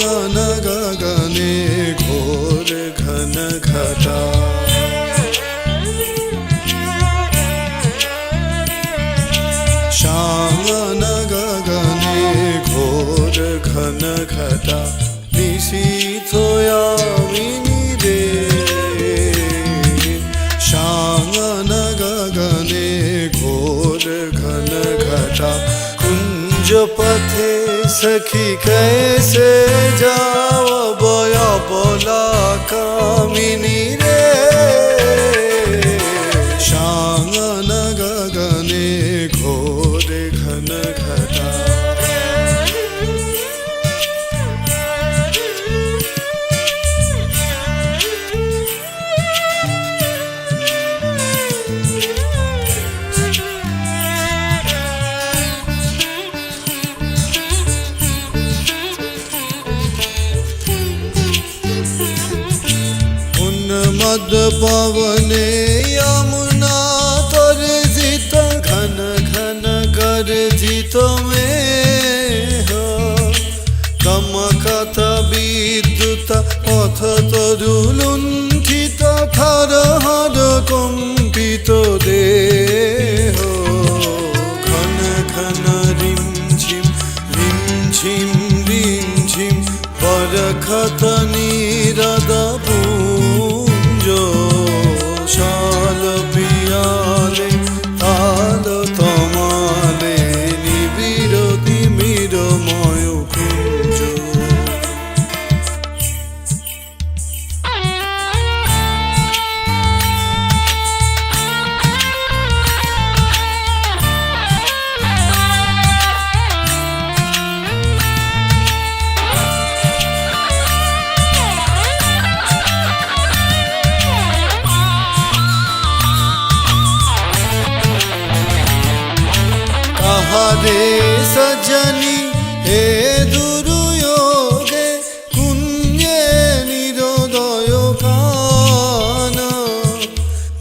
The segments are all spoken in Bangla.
पावन गगने घोर घन खटा श्यामन गगने घोर घन घटा। निशी थोयामिनी रे श्यामन गगने घोर घन खटा कुंज पथे सखी कैसे जाओ बोया बोला कामिनी পদ পবনে যমুনা পরিচিত, ঘন ঘন গর্জিত মে কমকত বিদ্যুত পথ তরুলুণ্ঠিত থর হর কম্পিত দেহ। ঘন ঘন রিমঝিম রিমঝিম রিমঝিম, পরখত নিরদ পূ কাহারে সজনি হে দুরুয়োগে কুঞ্জে নিরোদয় কান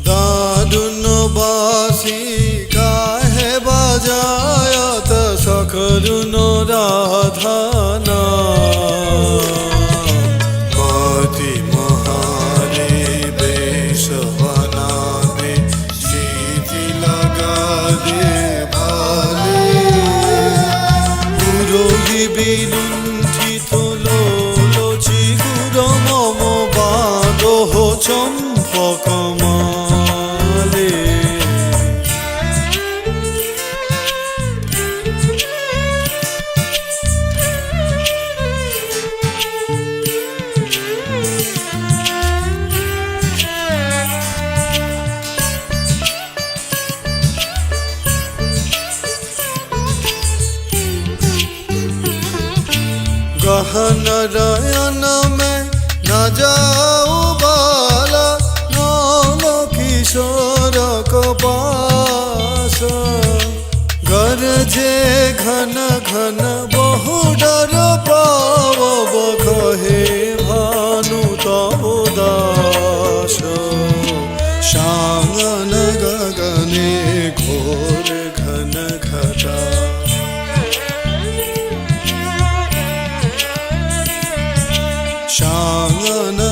দারুণ বাসি কাহে বাজায়ত সকরুণ রাধানা নারায়ণ মে না যাও বালা নন কিশোর কপাস। গরজে ঘন ঘন বহু ডর পাব কহে ভানু তব দাস। সাঙ্গন 啊。